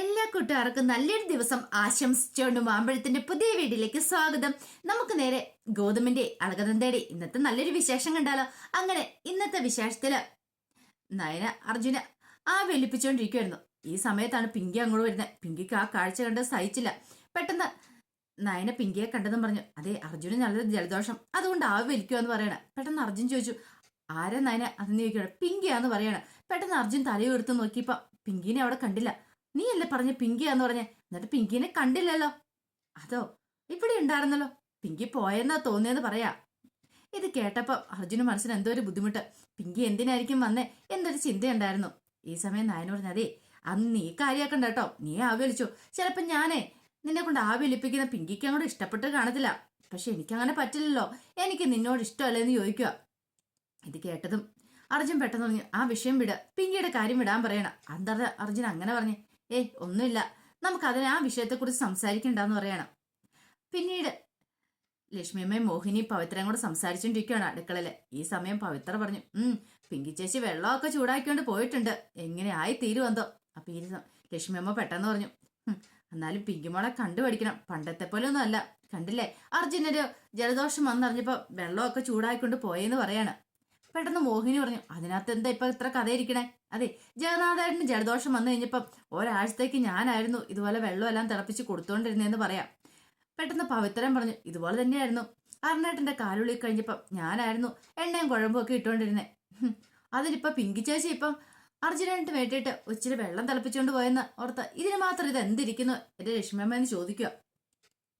എല്ലാ കൂട്ടുകാർക്കും നല്ലൊരു ദിവസം ആശംസിച്ചുകൊണ്ട് മാമ്പഴത്തിന്റെ പുതിയ വീഡിയോയിലേക്ക് സ്വാഗതം. നമുക്ക് നേരെ ഗോതമ്പിന്റെ അളകതം ഇന്നത്തെ നല്ലൊരു വിശേഷം കണ്ടാലോ? അങ്ങനെ ഇന്നത്തെ വിശേഷത്തിൽ നയന അർജുന ആ വെളുപ്പിച്ചോണ്ടിരിക്കുവായിരുന്നു ഈ സമയത്താണ് പിങ്കി അങ്ങോട്ട് വരുന്നത്. പിങ്കിക്ക് ആ കാഴ്ച കണ്ട് സഹിച്ചില്ല. പെട്ടെന്ന് നയന പിങ്കിയെ കണ്ടതും പറഞ്ഞു അതെ അർജുന നല്ലൊരു ജലദോഷം. അതുകൊണ്ട് ആ വലിക്കുമെന്ന് പറയണ. പെട്ടെന്ന് അർജുൻ ചോദിച്ചു ആരാ നയന? അതെന്ന് ചോദിക്കണം പിങ്കിയാന്ന് പറയണ. പെട്ടെന്ന് അർജുൻ തലയുയർത്ത് നോക്കിയപ്പോ പിങ്കിനെ അവിടെ കണ്ടില്ല. നീ അല്ലേ പറഞ്ഞ പിങ്കിയാന്ന് പറഞ്ഞ? എന്നിട്ട് പിങ്കിനെ കണ്ടില്ലല്ലോ. അതോ ഇവിടെ ഉണ്ടായിരുന്നല്ലോ. പിങ്കി പോയെന്നാ തോന്നിയെന്ന് പറയാ. ഇത് കേട്ടപ്പോ അർജുന് മനസ്സിന് എന്തോ ഒരു ബുദ്ധിമുട്ട്. പിങ്കി എന്തിനായിരിക്കും വന്നേ? എന്നൊരു ചിന്തയുണ്ടായിരുന്നു. ഈ സമയം നായന പറഞ്ഞു അതെ അന്ന് നീ കാര്യാക്കണ്ട കേട്ടോ. നീ ആവി വലിച്ചു ചിലപ്പോ ഞാനേ നിന്നെ കൊണ്ട് ആവി പിങ്കിക്ക് അങ്ങോട്ട് ഇഷ്ടപ്പെട്ട് കാണത്തില്ല. പക്ഷെ എനിക്കങ്ങനെ പറ്റില്ലല്ലോ. എനിക്ക് നിന്നോട് ഇഷ്ടമല്ലേന്ന് ചോദിക്കുക ഇത് കേട്ടതും അർജുൻ പെട്ടെന്ന് പറഞ്ഞു ആ വിഷയം വിട്. പിങ്കിയുടെ കാര്യം വിടാൻ പറയണം. എന്താ അർജുൻ അങ്ങനെ പറഞ്ഞു ഏയ് ഒന്നുമില്ല. നമുക്ക് അതിന് ആ വിഷയത്തെക്കുറിച്ച് സംസാരിക്കണ്ടെന്ന് പറയണം. പിന്നീട് ലക്ഷ്മിയമ്മയും മോഹിനി പവിത്രയും കൂടെ സംസാരിച്ചോണ്ടിരിക്കുകയാണ് അടുക്കളയിൽ. ഈ സമയം പവിത്ര പറഞ്ഞു ഉം പിങ്കി ചേച്ചി വെള്ളമൊക്കെ ചൂടാക്കിക്കൊണ്ട് പോയിട്ടുണ്ട്. എങ്ങനെ ആയി തീരുവന്തോ അപ്പൊ ഈ ലക്ഷ്മിയമ്മ പെട്ടെന്ന് പറഞ്ഞു "ഹും, എന്നാലും പിങ്കിമോളെ കണ്ടുപഠിക്കണം. പണ്ടത്തെ പോലെ ഒന്നും അല്ല. കണ്ടില്ലേ? അർജുനൊരു ജലദോഷം വന്നറിഞ്ഞപ്പോ വെള്ളമൊക്കെ ചൂടാക്കിക്കൊണ്ട് പോയെന്ന് പറയാണ്. പെട്ടെന്ന് മോഹിനി പറഞ്ഞു അതിനകത്ത് എന്താ ഇപ്പൊ ഇത്ര കഥ ഇരിക്കണേ അതെ ജഗന്നാഥേട്ടന് ജലദോഷം വന്നു കഴിഞ്ഞപ്പം ഒരാഴ്ചത്തേക്ക് ഞാനായിരുന്നു ഇതുപോലെ വെള്ളമെല്ലാം തിളപ്പിച്ച് കൊടുത്തോണ്ടിരുന്നതെന്ന് പറയാം. പെട്ടെന്ന് പവിത്രൻ പറഞ്ഞു ഇതുപോലെ തന്നെയായിരുന്നു. അരുണേട്ടന്റെ കാലുള്ളി കഴിഞ്ഞപ്പം ഞാനായിരുന്നു എണ്ണയും കുഴമ്പും ഒക്കെ ഇട്ടുകൊണ്ടിരുന്നേ അതിലിപ്പോ പിങ്കി ചേച്ചി ഇപ്പം അർജുനായിട്ട് വേണ്ടിയിട്ട് ഒച്ചിരി വെള്ളം തിളപ്പിച്ചുകൊണ്ട് പോയെന്ന് ഓർത്ത് ഇതിന് മാത്രം ഇത് എന്തിരിക്കുന്നു? എന്റെ ലക്ഷ്മിയമ്മ എന്ന് ചോദിക്കുക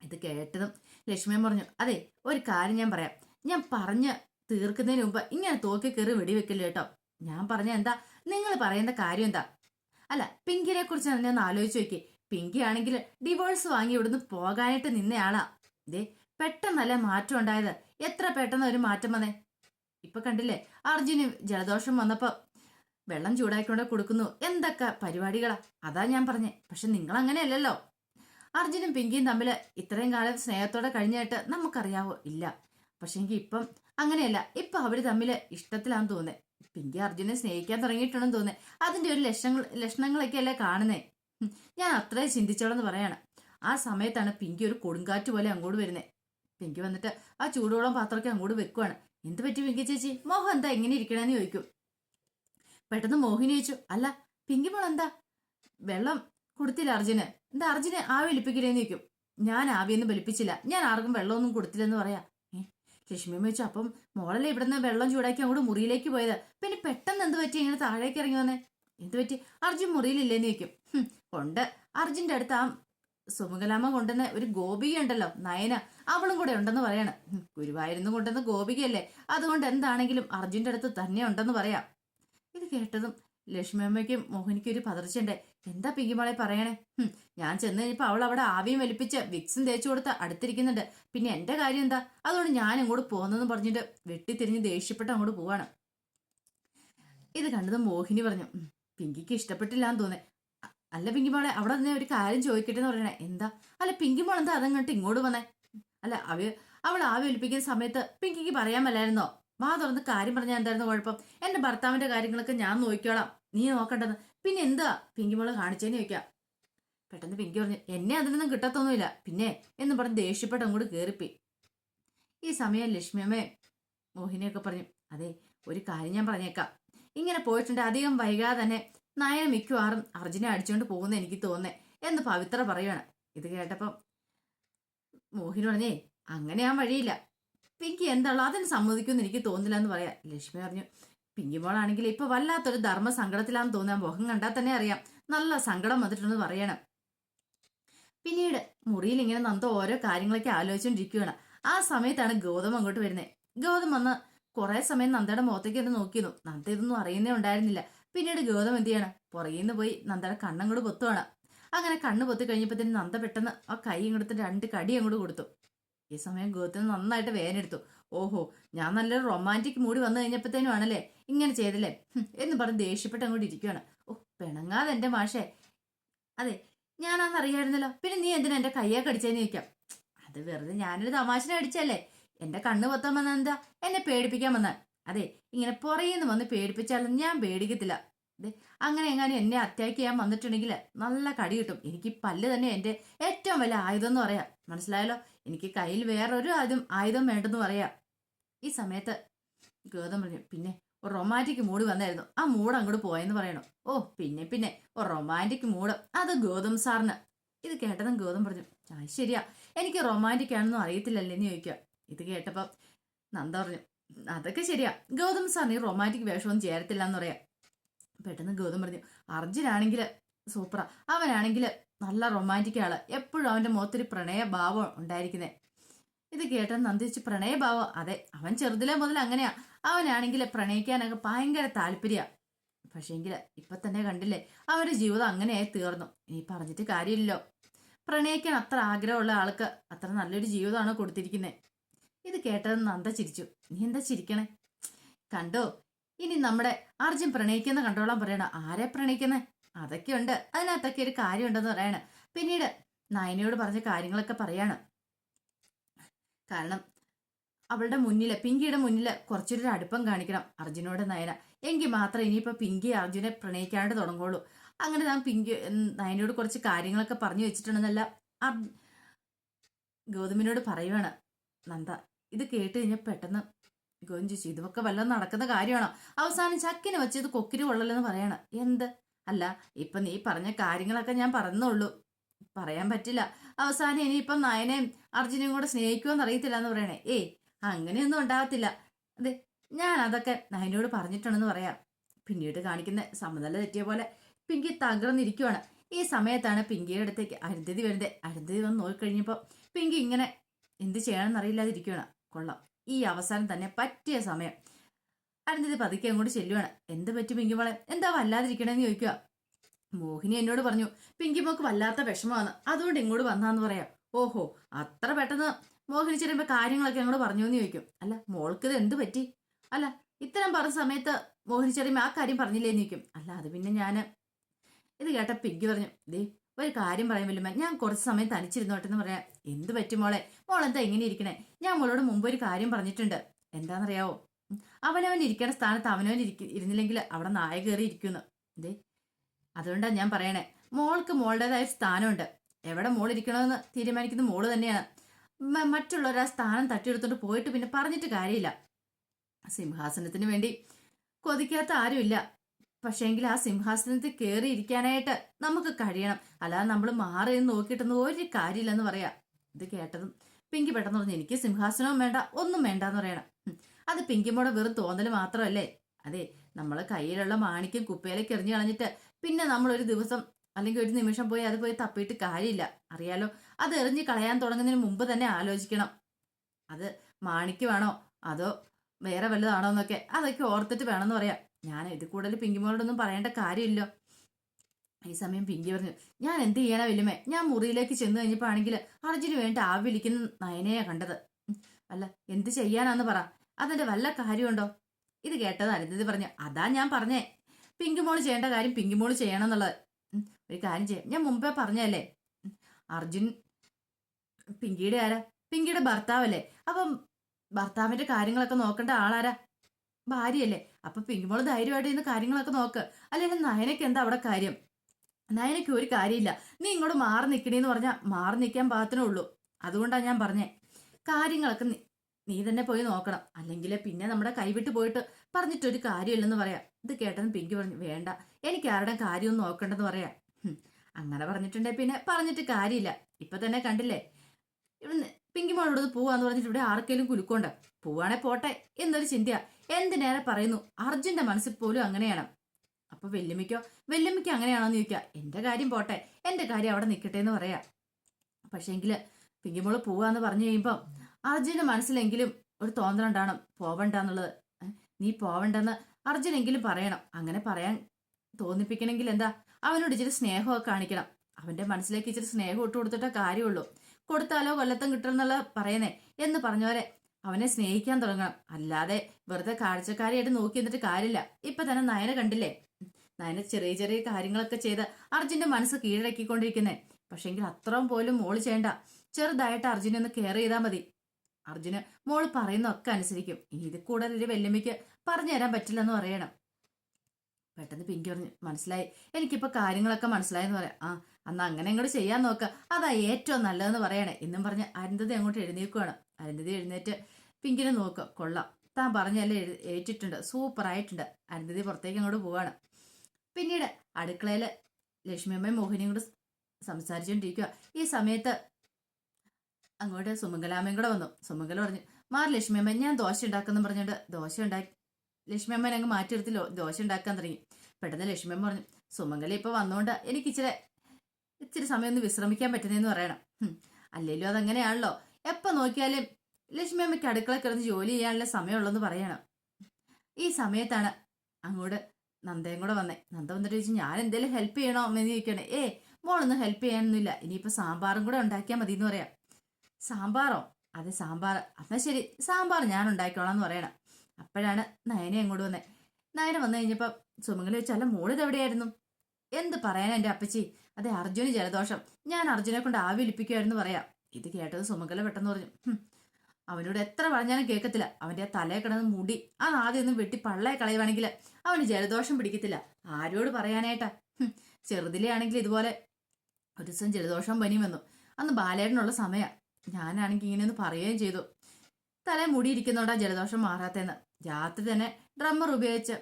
ഇത് കേട്ടതും ലക്ഷ്മിയമ്മ പറഞ്ഞു അതെ ഒരു കാര്യം ഞാൻ പറയാം. ഞാൻ പറഞ്ഞ് തീർക്കുന്നതിന് മുമ്പ് ഇങ്ങനെ തോക്കി കയറി വെടിവെക്കില്ല കേട്ടോ ഞാൻ പറഞ്ഞ എന്താ? നിങ്ങൾ പറയുന്ന കാര്യം എന്താ? അല്ല പിങ്കിനെ കുറിച്ച് തന്നെ ഒന്ന് ആലോചിച്ച് നോക്കി. പിങ്കി ആണെങ്കിൽ ഡിവോഴ്സ് വാങ്ങി ഇവിടുന്ന് പോകാനായിട്ട് നിന്നയാളാ. ദേ പെട്ടെന്നല്ല മാറ്റം ഉണ്ടായത്. എത്ര പെട്ടെന്ന് ഒരു മാറ്റം വന്നേ? ഇപ്പൊ കണ്ടില്ലേ അർജുന് ജലദോഷം വന്നപ്പോ വെള്ളം ചൂടാക്കിക്കൊണ്ട് കൊടുക്കുന്നു. എന്തൊക്കെ പരിപാടികളാ? അതാ ഞാൻ പറഞ്ഞേ. പക്ഷെ നിങ്ങൾ അങ്ങനെയല്ലല്ലോ അർജുനും പിങ്കിയും തമ്മിൽ ഇത്രയും കാലം സ്നേഹത്തോടെ കഴിഞ്ഞായിട്ട് നമുക്കറിയാവോ? ഇല്ല. പക്ഷെങ്കിൽ ഇപ്പം അങ്ങനെയല്ല. ഇപ്പൊ അവർ തമ്മിൽ ഇഷ്ടത്തിലാന്ന് തോന്നുന്നത് പിങ്കി അർജുനെ സ്നേഹിക്കാൻ തുടങ്ങിയിട്ടുണ്ടെന്ന് തോന്നുന്നത് അതിന്റെ ഒരു ലക്ഷണങ്ങൾ ലക്ഷണങ്ങളൊക്കെ അല്ലേ കാണുന്നേ ഞാൻ അത്രേ ചിന്തിച്ചോളെന്ന് പറയാണ്. ആ സമയത്താണ് പിങ്കി ഒരു കൊടുങ്കാറ്റ് പോലെ അങ്ങോട്ട് വരുന്നത് പിങ്കി വന്നിട്ട് ആ ചൂടോളം പാത്രമൊക്കെ അങ്ങോട്ട് വെക്കുവാണ്. എന്ത് പറ്റി പിങ്കി ചേച്ചി? മോഹൻ എന്താ എങ്ങനെ ഇരിക്കണമെന്ന് ചോദിക്കും. പെട്ടെന്ന് മോഹിനി ചോദിച്ചു. അല്ല പിങ്കി മോൾ എന്താ? വെള്ളം കൊടുത്തില്ല അർജുന്. എന്താ അർജുന് ആവി വലിപ്പിക്കണേന്ന് ചോദിക്കും. ഞാൻ ആവിയൊന്നും വലിപ്പിച്ചില്ല ഞാൻ ആർക്കും വെള്ളമൊന്നും കൊടുത്തില്ലെന്ന് പറയാ. ഏ വെച്ചു. അപ്പം മോളല്ലേ ഇവിടുന്ന് വെള്ളം ചൂടാക്കി അങ്ങോട്ട് മുറിയിലേക്ക് പോയത്? പിന്നെ പെട്ടെന്ന് എന്ത് പറ്റി? ഇങ്ങനെ താഴേക്ക് ഇറങ്ങി വന്നേ. എന്ത് പറ്റി? അർജുൻ മുറിയിലില്ലേന്ന് ചോദിക്കും. ഉണ്ട്. അർജുന്റെ അടുത്ത് ആ സുമകലാമ്മ കൊണ്ടുവന്ന ഒരു ഗോപിക ഉണ്ടല്ലോ നയന. അവളും കൂടെ ഉണ്ടെന്ന് പറയണം. ഗുരുവായൂരുന്ന് കൊണ്ടുവന്ന ഗോപികയല്ലേ. അതുകൊണ്ട് എന്താണെങ്കിലും അർജുന്റെ അടുത്ത് തന്നെ ഉണ്ടെന്ന് പറയാം. ഇത് കേട്ടതും ലക്ഷ്മി അമ്മയ്ക്കും മോഹിനിക്കും ഒരു പതർച്ചയുണ്ട് എന്താ പിങ്കിമോളെ പറയണേ? ഞാൻ ചെന്ന് കഴിഞ്ഞപ്പോ അവൾ അവിടെ ആവിയും വലിപ്പിച്ച് വിക്സും തേച്ചു കൊടുത്ത് അടുത്തിരിക്കുന്നുണ്ട്. പിന്നെ എന്റെ കാര്യം എന്താ? അതുകൊണ്ട് ഞാൻ ഇങ്ങോട്ട് പോകുന്നെന്ന് പറഞ്ഞിട്ട് വെട്ടിത്തിരിഞ്ഞ് ദേഷ്യപ്പെട്ട് അങ്ങോട്ട് പോവാണ്. ഇത് കണ്ടത് മോഹിനി പറഞ്ഞു പിങ്കിക്ക് ഇഷ്ടപ്പെട്ടില്ല എന്ന് തോന്നേ അല്ല പിങ്കിമോളെ അവിടെ നിന്ന് ഒരു കാര്യം ചോദിക്കട്ടെ എന്ന് പറയണേ. എന്താ? അല്ല പിങ്കിമോൾ എന്താ അതങ്ങോട്ട് ഇങ്ങോട്ട് വന്നേ? അല്ല അവ അവൾ ആവി ഒലിപ്പിക്കുന്ന സമയത്ത് പിങ്കിക്ക് പറയാൻ മല്ലായിരുന്നോ വാ തുറന്ന് കാര്യം പറഞ്ഞാൽ എന്തായിരുന്നു കുഴപ്പം? എന്റെ ഭർത്താവിന്റെ കാര്യങ്ങളൊക്കെ ഞാൻ നോക്കിക്കോളാം. നീ നോക്കണ്ടെന്ന് പിന്നെ എന്താ പിങ്കിമോൾ കാണിച്ചേനെ ചോദിക്കാം. പെട്ടെന്ന് പിങ്കി പറഞ്ഞു എന്നെ അതിനൊന്നും കിട്ടത്തൊന്നുമില്ല. പിന്നെ എന്ന് പറഞ്ഞ് ദേഷ്യപ്പെട്ട് അങ്ങോട്ട് കയറിപ്പോയി ഈ സമയം ലക്ഷ്മിയമ്മേ മോഹിനിയൊക്കെ പറഞ്ഞു അതെ ഒരു കാര്യം ഞാൻ പറഞ്ഞേക്കാം. ഇങ്ങനെ പോയിട്ടുണ്ട്. അധികം വൈകാതെ തന്നെ നയന മിക്കവാറും അർജുനെ അടിച്ചുകൊണ്ട് പോകുന്ന എനിക്ക് തോന്നേ എന്ന് പവിത്ര പറയാണ് ഇത് കേട്ടപ്പം മോഹിനി പറഞ്ഞേ അങ്ങനെ ആ വഴിയില്ല. പിങ്കി എന്താണോ അതിന് സമ്മതിക്കുമെന്ന് എനിക്ക് തോന്നില്ല എന്ന് പറയാം. ലക്ഷ്മി പറഞ്ഞു പിങ്കി മോളാണെങ്കിൽ ഇപ്പൊ വല്ലാത്തൊരു ധർമ്മ സങ്കടത്തിലാന്ന് തോന്നാൻ മുഖം കണ്ടാൽ തന്നെ അറിയാം. നല്ല സങ്കടം വന്നിട്ടുണ്ടെന്ന് പറയണം. പിന്നീട് മുറിയിൽ ഇങ്ങനെ നന്ദ ഓരോ കാര്യങ്ങളൊക്കെ ആലോചിച്ചുകൊണ്ടിരിക്കുകയാണ് ആ സമയത്താണ് ഗൗതം അങ്ങോട്ട് വരുന്നത് ഗൗതം വന്ന് കുറെ സമയം നന്ദയുടെ മുഖത്തേക്ക് ഒന്ന് നോക്കിയിരുന്നു. നന്ദ ഇതൊന്നും അറിയുന്നേ ഉണ്ടായിരുന്നില്ല. പിന്നീട് ഗൗതം എന്ത് ചെയ്യണം? പുറകിൽ നിന്ന് പോയി നന്ദയുടെ കണ്ണങ്ങോട് പൊത്തുവാണ്. അങ്ങനെ കണ്ണ് പൊത്തി കഴിഞ്ഞപ്പോഴത്തേന് നന്ദ പെട്ടെന്ന് ആ കൈ ഇങ്ങോട്ട് രണ്ട് കടി അങ്ങോട്ട് കൊടുത്തു. ഈ സമയം ഗൗതത്തിന് നന്നായിട്ട് വേനെടുത്തു. ഓഹോ ഞാൻ നല്ലൊരു റൊമാന്റിക് മൂടി വന്നു കഴിഞ്ഞപ്പോഴത്തേനും ആണല്ലേ? ഇങ്ങനെ ചെയ്തല്ലേ? എന്ന് പറഞ്ഞ് ദേഷ്യപ്പെട്ട് അങ്ങോട്ട് ഇരിക്കുകയാണ് ഓ പിണങ്ങാതെ എന്റെ മാഷേ. അതെ ഞാനാന്ന് അറിയായിരുന്നല്ലോ പിന്നെ നീ എന്തിനാ എന്റെ കയ്യെ കടിച്ചേ ചോദിക്കാം? അത് വെറുതെ ഞാനൊരു തമാശനെ അടിച്ചല്ലേ എന്റെ കണ്ണ് പൊത്താൻ വന്ന എന്താ? എന്നെ പേടിപ്പിക്കാൻ വന്നാൽ അതെ ഇങ്ങനെ പുറയെന്ന് വന്ന് പേടിപ്പിച്ചാലും ഞാൻ പേടിക്കത്തില്ല. അതെ അങ്ങനെ എങ്ങാനും എന്നെ അറ്റാക്ക് ചെയ്യാൻ വന്നിട്ടുണ്ടെങ്കിൽ നല്ല കടി കിട്ടും. എനിക്ക് പല്ല് തന്നെ എന്റെ ഏറ്റവും വലിയ ആയുധം എന്ന് പറയാം. മനസ്സിലായല്ലോ? എനിക്ക് കയ്യിൽ വേറൊരു ആയുധം ആയുധം വേണ്ടെന്ന് പറയാം. ഈ സമയത്ത് ഗൗതം പറഞ്ഞു പിന്നെ ഒരു റൊമാന്റിക് മൂഡ് വന്നായിരുന്നു. ആ മൂഡ് അങ്ങോട്ട് പോയെന്ന് പറയണം. ഓ പിന്നെ പിന്നെ ഒരു റൊമാന്റിക് മൂഡ് അത് ഗൗതം സാറിന്. ഇത് കേട്ടതും ഗൗതം പറഞ്ഞു ആ ശരിയാ. എനിക്ക് റൊമാന്റിക് ആണെന്നും അറിയത്തില്ലല്ലേ എന്ന് ചോദിക്കുക. ഇത് കേട്ടപ്പം നന്ദ പറഞ്ഞു അതൊക്കെ ശരിയാ. ഗൗതം സാറിന് ഈ റൊമാന്റിക് വേഷമൊന്നും ചേരത്തില്ല എന്ന് പറയാം. പെട്ടെന്ന് ഗൗതം പറഞ്ഞു അർജുനാണെങ്കിൽ സൂപ്പറാ. അവനാണെങ്കിൽ നല്ല റൊമാന്റിക് ആൾ. എപ്പോഴും അവന്റെ മുഖത്തൊരു പ്രണയഭാവം ഉണ്ടായിരിക്കുന്നത് ഇത് കേട്ട നന്ദിച്ച് പ്രണയഭാവം. അതെ അവൻ ചെറുതിലെ മുതൽ അങ്ങനെയാ. അവനാണെങ്കിൽ പ്രണയിക്കാനൊക്കെ ഭയങ്കര താല്പര്യ. പക്ഷേങ്കിൽ ഇപ്പൊ തന്നെ കണ്ടില്ലേ അവന്റെ ജീവിതം അങ്ങനെയായി തീർന്നു. ഇനി പറഞ്ഞിട്ട് കാര്യമില്ലല്ലോ. പ്രണയിക്കാൻ അത്ര ആഗ്രഹമുള്ള ആൾക്ക് അത്ര നല്ലൊരു ജീവിതമാണ് കൊടുത്തിരിക്കുന്നത് ഇത് കേട്ടത് നന്ദ ചിരിച്ചു. നീ എന്താ ചിരിക്കണേ? കണ്ടോ ഇനി നമ്മുടെ അർജുൻ പ്രണയിക്കുന്ന കണ്ടോളാൻ പറയണ. ആരെ പ്രണയിക്കുന്നേ? അതൊക്കെ ഉണ്ട് അതിനകത്തൊക്കെ ഒരു കാര്യമുണ്ടെന്ന് പറയാണ്. പിന്നീട് നയനയോട് പറഞ്ഞ കാര്യങ്ങളൊക്കെ പറയാണ്. കാരണം അവളുടെ മുന്നിൽ പിങ്കിയുടെ മുന്നിൽ കുറച്ചൊരു അടുപ്പം കാണിക്കണം അർജുനോട് നയന. എങ്കിൽ മാത്രം ഇനിയിപ്പോ പിങ്കി അർജുനെ പ്രണയിക്കാണ്ട് തുടങ്ങുള്ളൂ അങ്ങനെ ഞാൻ പിങ്കി നയനയോട് കുറച്ച് കാര്യങ്ങളൊക്കെ പറഞ്ഞു വെച്ചിട്ടുണ്ടെന്നല്ല ഗൗതമിനോട് പറയുവാണ്. നന്ദ ഇത് കേട്ട് കഴിഞ്ഞാൽ പെട്ടെന്ന് ഗോവിന്ദ ചോദിച്ചു ഇതൊക്കെ വല്ലതും നടക്കുന്ന കാര്യമാണോ? അവസാനം ചക്കിന് ഇത് കൊക്കിരി കൊള്ളലെന്ന് പറയാണ്. എന്ത്? അല്ല ഇപ്പൊ നീ പറഞ്ഞ കാര്യങ്ങളൊക്കെ ഞാൻ പറഞ്ഞുള്ളൂ. പറയാൻ പറ്റില്ല. അവസാനം ഇനിയിപ്പം നയനെയും അർജുനെയും കൂടെ സ്നേഹിക്കുമെന്ന് അറിയത്തില്ല എന്ന് പറയണേ. ഏയ് അങ്ങനെയൊന്നും ഉണ്ടാകത്തില്ല അതെ ഞാൻ അതൊക്കെ നയനോട് പറഞ്ഞിട്ടുണ്ടെന്ന് പറയാം. പിന്നീട് കാണിക്കുന്ന സമനില തെറ്റിയ പോലെ പിങ്കി തകർന്നിരിക്കുവാണ്. ഈ സമയത്താണ് പിങ്കിയുടെ അടുത്തേക്ക് അരുന്ധതി വരുന്നത്. അരുന്ധതി വന്ന് നോക്കിക്കഴിഞ്ഞപ്പോൾ പിങ്കി ഇങ്ങനെ എന്ത് ചെയ്യണമെന്ന് അറിയില്ലാതിരിക്കുകയാണ് കൊള്ളാം. ഈ അവസാനം തന്നെ പറ്റിയ സമയം. അരുന്ധതി പതുക്കെ അങ്ങോട്ട് ചെല്ലുവാണ്. എന്താ പറ്റി പിങ്കി മോളെ? എന്താ വല്ലാതിരിക്കണമെന്ന് ചോദിക്കുക മോഹിനി എന്നോട് പറഞ്ഞു പിങ്കി മോക്ക് വല്ലാത്ത വിഷമമാണ്. അതുകൊണ്ട് ഇങ്ങോട്ട് വന്നാന്ന് പറയാം. ഓഹോ അത്ര പെട്ടെന്ന് മോഹിനി ചെല്ലുമ്പോ കാര്യങ്ങളൊക്കെ അങ്ങോട്ട് പറഞ്ഞു എന്ന് ചോദിക്കും. അല്ല മോൾക്ക് ഇത് എന്ത് പറ്റി? അല്ല ഇത്തരം പറഞ്ഞ സമയത്ത് മോഹിനി ചെല്ലുമ്പോ ആ കാര്യം പറഞ്ഞില്ലേ എന്ന് ചോദിക്കും. അല്ല അത് പിന്നെ ഞാൻ ഇത് കേട്ട പിങ്കി പറഞ്ഞു ദേ ഒരു കാര്യം പറയാൻ വല്ലുമ്മ ഞാൻ കുറച്ച് സമയം തനിച്ചിരുന്നോട്ടെ എന്ന് പറയാം. എന്ത് പറ്റും മോളെ? മോളെന്താ ഇങ്ങനെ ഇരിക്കണേ? ഞാൻ മോളോട് മുമ്പ് ഒരു കാര്യം പറഞ്ഞിട്ടുണ്ട്. എന്താണെന്നറിയാവോ അവനവൻ ഇരിക്കേണ്ട സ്ഥാനത്ത് അവനവൻ ഇരിക്ക ഇരുന്നില്ലെങ്കിൽ അവിടെ നായ കയറി ഇരിക്കുന്നു. ദേ അതുകൊണ്ടാണ് ഞാൻ പറയണേ. മോൾക്ക് മോളുടേതായ സ്ഥാനമുണ്ട്. എവിടെ മോൾ ഇരിക്കണമെന്ന് തീരുമാനിക്കുന്നത് മോൾ തന്നെയാണ്. മ- മറ്റുള്ളവർ ആ സ്ഥാനം തട്ടിയെടുത്തോണ്ട് പോയിട്ട് പിന്നെ പറഞ്ഞിട്ട് കാര്യമില്ല. സിംഹാസനത്തിന് വേണ്ടി കൊതിക്കാത്ത ആരുമില്ല. പക്ഷേങ്കിൽ ആ സിംഹാസനത്തിൽ കയറി ഇരിക്കാനായിട്ട് നമുക്ക് കഴിയണം. അല്ലാതെ നമ്മൾ മാറി എന്ന് നോക്കിയിട്ടൊന്നും ഒരു കാര്യമില്ലെന്ന് പറയാം. ഇത് കേട്ടതും പിങ്കി പെട്ടെന്ന് പറഞ്ഞു എനിക്ക് സിംഹാസനവും വേണ്ട ഒന്നും വേണ്ട എന്ന് പറയണം. അത് പിങ്കിമോടെ വെറും തോന്നൽ മാത്രമല്ലേ? അതെ നമ്മളെ കയ്യിലുള്ള മാണിക്യം കുപ്പയിലേക്ക് എറിഞ്ഞു കളഞ്ഞിട്ട് പിന്നെ നമ്മൾ ഒരു ദിവസം അല്ലെങ്കിൽ ഒരു നിമിഷം പോയി അത് പോയി തപ്പിയിട്ട് കാര്യമില്ല. അറിയാലോ അത് എറിഞ്ഞ് കളയാൻ തുടങ്ങുന്നതിന് മുമ്പ് തന്നെ ആലോചിക്കണം. അത് മാണിക്യമാണോ? അതോ വേറെ വല്ലതാണോ എന്നൊക്കെ അതൊക്കെ ഓർത്തിട്ട് വേണമെന്ന് പറയാം. ഞാൻ ഇത് കൂടുതൽ പിങ്കിമോളോടൊന്നും പറയേണ്ട കാര്യമില്ല. ഈ സമയം പിങ്കി പറഞ്ഞു ഞാൻ എന്ത് ചെയ്യണ വല്യമ്മേ? ഞാൻ മുറിയിലേക്ക് ചെന്ന് കഴിഞ്ഞപ്പോൾ ആണെങ്കിൽ അർജുന് വേണ്ടി ആ വിളിക്കുന്ന നയനയാ കണ്ടത്. അല്ല എന്ത് ചെയ്യാനാന്ന് പറ. അതിന്റെ വല്ല കാര്യമുണ്ടോ? ഇത് കേട്ടത് അരുന്ധതി പറഞ്ഞു അതാ ഞാൻ പറഞ്ഞേ. പിങ്കിമോൾ ചെയ്യേണ്ട കാര്യം പിങ്കിമോൾ ചെയ്യണം എന്നുള്ളത് ഒരു കാര്യം ചെയ്യാം. ഞാൻ മുമ്പേ പറഞ്ഞല്ലേ അർജുൻ പിങ്കിയുടെ ആരാ? പിങ്കിയുടെ ഭർത്താവല്ലേ? അപ്പം ഭർത്താവിന്റെ കാര്യങ്ങളൊക്കെ നോക്കേണ്ട ആളാരാ? ഭാര്യയല്ലേ? അപ്പൊ പിങ്കിമോൾ ധൈര്യമായിട്ട് ഇന്ന് കാര്യങ്ങളൊക്കെ നോക്ക്. അല്ലെങ്കിൽ നയനയ്ക്ക് എന്താ അവിടെ കാര്യം? നയനയ്ക്ക് ഒരു കാര്യമില്ല. നീ ഇങ്ങോട്ട് മാറി നിൽക്കണേന്ന് പറഞ്ഞാൽ മാറി നിൽക്കാൻ പാകത്തിനേ ഉള്ളൂ. അതുകൊണ്ടാണ് ഞാൻ പറഞ്ഞേ. കാര്യങ്ങളൊക്കെ നീ തന്നെ പോയി നോക്കണം. അല്ലെങ്കിൽ പിന്നെ നമ്മുടെ കൈവിട്ട് പോയിട്ട് പറഞ്ഞിട്ടൊരു കാര്യമില്ലെന്ന് പറയാം. ഇത് കേട്ടെന്ന് പിങ്കി പറഞ്ഞു വേണ്ട എനിക്ക് ആരുടെ കാര്യവും നോക്കണ്ടെന്ന് പറയാം. അങ്ങനെ പറഞ്ഞിട്ടുണ്ടെ പിന്നെ പറഞ്ഞിട്ട് കാര്യമില്ല. ഇപ്പൊ തന്നെ കണ്ടില്ലേ? പിങ്കി മോളോട് പോവാന്ന് പറഞ്ഞിട്ട് ഇവിടെ ആർക്കേലും കുലുക്കോണ്ട് പോവാണെ പോട്ടെ എന്നൊരു ചിന്തയാ. എന്തിനേറെ പറയുന്നു? അർജുന്റെ മനസ്സിൽ പോലും അങ്ങനെയാണ്. അപ്പൊ വെല്ലുമിക്കോ? വെല്ലുമിക്ക് അങ്ങനെയാണോന്ന് ചോദിക്കുക എന്റെ കാര്യം പോട്ടെ എന്റെ കാര്യം അവിടെ നിൽക്കട്ടെ എന്ന് പറയാ. പക്ഷേങ്കിൽ പിങ്കിമോൾ പോവാന്ന് പറഞ്ഞു കഴിയുമ്പോ അർജുന്റെ മനസ്സിലെങ്കിലും ഒരു തോന്നലുണ്ടാവണം പോവണ്ട എന്നുള്ളത് നീ പോവണ്ടെന്ന് അർജുനെങ്കിലും പറയണം. അങ്ങനെ പറയാൻ തോന്നിപ്പിക്കണമെങ്കിൽ എന്താ? അവനോട് ഇച്ചിരി സ്നേഹമൊക്കെ കാണിക്കണം. അവന്റെ മനസ്സിലേക്ക് ഇച്ചിരി സ്നേഹം ഇട്ട് കൊടുത്തിട്ടേ കാര്യമുള്ളൂ. കൊടുത്താലോ കൊല്ലത്തും കിട്ടുമെന്നുള്ള പറയുന്നേ. എന്ന് പറഞ്ഞവരെ അവനെ സ്നേഹിക്കാൻ തുടങ്ങണം. അല്ലാതെ വെറുതെ കാഴ്ചക്കാരിയായിട്ട് നോക്കി നിന്നിട്ട് കാര്യമില്ല. ഇപ്പൊ തന്നെ നയന കണ്ടില്ലേ? നയന ചെറിയ ചെറിയ കാര്യങ്ങളൊക്കെ ചെയ്ത് അർജുന്റെ മനസ്സ് കീഴടക്കിക്കൊണ്ടിരിക്കുന്നേ. പക്ഷെങ്കിൽ അത്രയും പോലും മോൾ ചെയ്യണ്ട. ചെറുതായിട്ട് അർജുനെ ഒന്ന് കെയർ ചെയ്താൽ മതി. അർജുന് മോൾ പറയുന്നൊക്കെ അനുസരിക്കും. ഇനി ഇത് കൂടുതൽ ഒരു വെല്ലുമ്മയ്ക്ക് പറഞ്ഞു തരാൻ പറ്റില്ലെന്ന് പറയണം. പെട്ടെന്ന് പിങ്കി പറഞ്ഞു മനസ്സിലായി. എനിക്കിപ്പോ കാര്യങ്ങളൊക്കെ മനസ്സിലായെന്ന് പറയാം. ആ അന്ന് അങ്ങനെ അങ്ങോട്ട് ചെയ്യാൻ നോക്കുക അതാ ഏറ്റവും നല്ലതെന്ന് പറയണേ. എന്നും പറഞ്ഞ് അരുന്ധതി അങ്ങോട്ട് എഴുന്നേക്കുവാണ് അരുന്ധതി എഴുന്നേറ്റ് പിങ്കിനെ നോക്കുക കൊള്ളാം. താൻ പറഞ്ഞല്ലേ ഏറ്റിട്ടുണ്ട്. സൂപ്പറായിട്ടുണ്ട്. അരുന്ധതി പുറത്തേക്ക് അങ്ങോട്ട് പോവാണ്. പിന്നീട് അടുക്കളയിൽ ലക്ഷ്മിയമ്മയും മോഹിനിയും കൂടെ സംസാരിച്ചുകൊണ്ടിരിക്കുക ഈ സമയത്ത് അങ്ങോട്ട് സുമംഗലാമ്മയും കൂടെ വന്നു. സുമംഗല പറഞ്ഞു മാറി ലക്ഷ്മിയമ്മ ഞാൻ ദോശ ഉണ്ടാക്കുന്നു പറഞ്ഞുകൊണ്ട് ദോശ ഉണ്ടാക്കി. ലക്ഷ്മിയമ്മ അങ്ങ് മാറ്റിയെടുത്ത് ദോശ ഉണ്ടാക്കാൻ തുടങ്ങി. പെട്ടെന്ന് ലക്ഷ്മിയമ്മ പറഞ്ഞു സുമംഗല ഇപ്പൊ വന്നോണ്ട് എനിക്ക് ഇച്ചിരി ഇച്ചിരി സമയം ഒന്ന് വിശ്രമിക്കാൻ പറ്റുന്നതെന്ന് പറയണം. അല്ലെങ്കിലും അതങ്ങനെയാണല്ലോ. എപ്പോ നോക്കിയാലും ലക്ഷ്മിയമ്മയ്ക്ക് അടുക്കള കിടന്ന് ജോലി ചെയ്യാനുള്ള സമയമുള്ളെന്ന് പറയണം. ഈ സമയത്താണ് അങ്ങോട്ട് നന്ദയും കൂടെ വന്നേ. നന്ദ വന്നിട്ട് ചോദിച്ചു ഞാൻ എന്തെങ്കിലും ഹെൽപ്പ് ചെയ്യണോ? എന്ന് ചോദിക്കണേ ഏ മോളൊന്നും ഹെൽപ്പ് ചെയ്യാനൊന്നുമില്ല. ഇനിയിപ്പോ സാമ്പാറും കൂടെ ഉണ്ടാക്കിയാൽ മതി എന്ന് പറയാം. സാമ്പാറോ? അതെ സാമ്പാർ. എന്നാ ശരി സാമ്പാർ ഞാൻ ഉണ്ടാക്കിക്കോളാം എന്ന് പറയണം. അപ്പോഴാണ് നയനെ അങ്ങോട്ട് വന്നേ. നയന വന്നു കഴിഞ്ഞപ്പോൾ സുമംഗലി വെച്ച് അല്ല മോളിത് എവിടെയായിരുന്നു? എന്ത് പറയാനാ എന്റെ അപ്പച്ചി? അതെ അർജുന് ജലദോഷം. ഞാൻ അർജുനെ കൊണ്ട് ആവിലിപ്പിക്കുമായിരുന്നു പറയാം. ഇത് കേട്ടത് സുമംഗല പെട്ടെന്ന് പറഞ്ഞു അവനോട് എത്ര പറഞ്ഞാലും കേൾക്കത്തില്ല അവന്റെ ആ തലയെ കിടന്ന് മുടി അത് ആദ്യം ഒന്ന് വെട്ടി പള്ളയെ കളയുവാണെങ്കിൽ അവന് ജലദോഷം പിടിക്കത്തില്ല. ആരോട് പറയാനായിട്ടാ? ചെറുതിലെ ആണെങ്കിൽ ഇതുപോലെ ഒരു ദിവസം ജലദോഷം പനിയും വന്നു. അന്ന് ബാലേട്ടനുള്ള സമയ. ഞാനാണെങ്കിൽ ഇങ്ങനെയൊന്ന് പറയുകയും ചെയ്തു. തല മുടിയിരിക്കുന്നോണ്ടാ ജലദോഷം മാറാത്തേന്ന് രാത്രി തന്നെ ഡ്രമ്മർ ഉപയോഗിച്ച്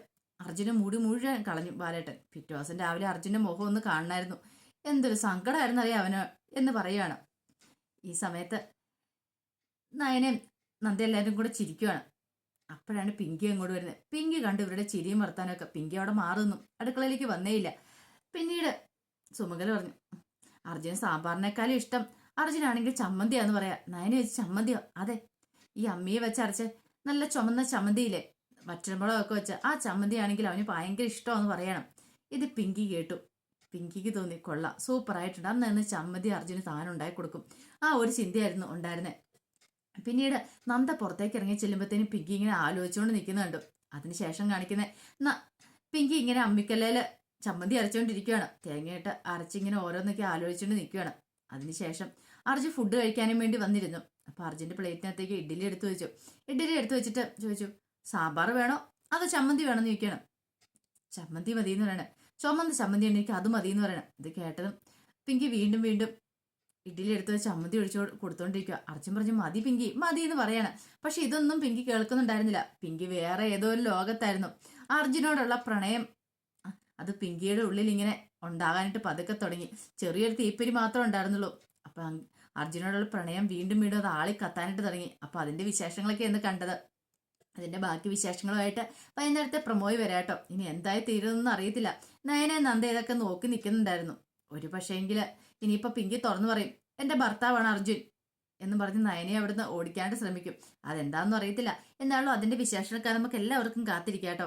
അർജുന മുടി മുഴുവൻ കളഞ്ഞു ബാലേട്ടൻ. പിറ്റേ രാവിലെ അർജുന്റെ മുഖം ഒന്ന് കാണണമായിരുന്നു എന്തൊരു സങ്കടമായിരുന്നു അറിയാം അവന് എന്ന് പറയുകയാണ് ഈ സമയത്ത് നയനയും നന്ദി എല്ലാവരും കൂടെ ചിരിക്കുവാണ്. അപ്പോഴാണ് പിങ്കി അങ്ങോട്ട് വരുന്നത്. പിങ്കി കണ്ടു ഇവരുടെ ചിരിയും വർത്താനൊക്കെ. പിങ്കി അവിടെ മാറുന്നു അടുക്കളയിലേക്ക് വന്നേയില്ല. പിന്നീട് സുമകല പറഞ്ഞു അർജുൻ സാമ്പാറിനേക്കാളും ഇഷ്ടം അർജുനാണെങ്കിൽ ചമ്മന്തിയാന്ന് പറയാ. നയന വെച്ച് ചമ്മന്തിയോ? അതെ. ഈ അമ്മിയെ വെച്ച് അരച്ച് നല്ല ചുമന്ന ചമ്മന്തിയില്ലേ? വറ്റൽമുളകൊക്കെ വെച്ച് ആ ചമ്മന്തിയാണെങ്കിൽ അവന് ഭയങ്കര ഇഷ്ടമാണെന്ന് പറയണം. ഇത് പിങ്കി കേട്ടു. പിങ്കിക്ക് തോന്നി കൊള്ളാം സൂപ്പർ ആയിട്ടുണ്ട് അന്ന് നിന്ന് ചമ്മന്തി അർജുന് താനുണ്ടായി കൊടുക്കും. ആ ഒരു ചിന്തയായിരുന്നു ഉണ്ടായിരുന്നത് പിന്നീട് നന്ദ പുറത്തേക്ക് ഇറങ്ങി ചെല്ലുമ്പോഴത്തേനും പിങ്കി ഇങ്ങനെ ആലോചിച്ചുകൊണ്ട് നിൽക്കുന്നുണ്ട് അതിനുശേഷം കാണിക്കുന്ന പിങ്കി ഇങ്ങനെ അമ്മിക്കല്ലേൽ ചമ്മന്തി അരച്ചുകൊണ്ടിരിക്കുകയാണ് തേങ്ങയിട്ട് അരച്ചിങ്ങനെ ഓരോന്നൊക്കെ ആലോചിച്ചുകൊണ്ട് നിൽക്കുകയാണ് അതിനുശേഷം അർജുൻ ഫുഡ് കഴിക്കാനും വേണ്ടി വന്നിരുന്നു. അപ്പൊ അർജുന്റെ പ്ലേറ്റിനകത്തേക്ക് ഇഡ്ഡലി എടുത്തു വെച്ചു. ഇഡ്ഡലി എടുത്തു വെച്ചിട്ട് ചോദിച്ചു സാമ്പാർ വേണോ? അതോ ചമ്മന്തി വേണമെന്ന് ചോദിക്കണം ചമ്മന്തി മതി എന്ന് പറയണേ. ചുമന്ത് ചമ്മന്തി ഉണ്ടെങ്കിൽ അത് മതി എന്ന് പറയണം. ഇത് കേട്ടതും പിങ്കി വീണ്ടും വീണ്ടും ഇഡ്ഡലി എടുത്ത് ചമ്മന്തി ഒഴിച്ചു കൊടുത്തോണ്ടിരിക്കുക അർജുൻ പറഞ്ഞു മതി പിങ്കി മതി എന്ന് പറയണം. പക്ഷെ ഇതൊന്നും പിങ്കി കേൾക്കുന്നുണ്ടായിരുന്നില്ല. പിങ്കി വേറെ ഏതോ ഒരു ലോകത്തായിരുന്നു. അർജുനോടുള്ള പ്രണയം അത് പിങ്കിയുടെ ഉള്ളിൽ ഇങ്ങനെ ഉണ്ടാകാനായിട്ട് പതുക്കെ തുടങ്ങി. ചെറിയൊരു തീപ്പരി മാത്രമേ ഉണ്ടായിരുന്നുള്ളൂ. അപ്പൊ അർജുനോടുള്ള പ്രണയം വീണ്ടും വീണ്ടും അത് ആളി കത്താനായിട്ട് തുടങ്ങി. അപ്പൊ അതിന്റെ വിശേഷങ്ങളൊക്കെ എന്ന് കണ്ടത്. അതിന്റെ ബാക്കി വിശേഷങ്ങളുമായിട്ട് വൈകുന്നേരത്തെ പ്രമോയി വരാട്ടോ ഇനി എന്തായി തീരുമെന്നൊന്നും അറിയത്തില്ല. നയനെ നന്ദ ഇതൊക്കെ നോക്കി നിൽക്കുന്നുണ്ടായിരുന്നു ഒരു പക്ഷേങ്കിൽ ഇനിയിപ്പോ പിങ്കി തുറന്നു പറയും എന്റെ ഭർത്താവാണ് അർജുൻ എന്ന് പറഞ്ഞ് നയനെ അവിടുന്ന് ഓടിക്കാണ്ട് ശ്രമിക്കും. അതെന്താന്നും അറിയത്തില്ല. എന്നാലും അതിന്റെ വിശേഷമൊക്കെ നമുക്ക് എല്ലാവർക്കും കാത്തിരിക്കാട്ടോ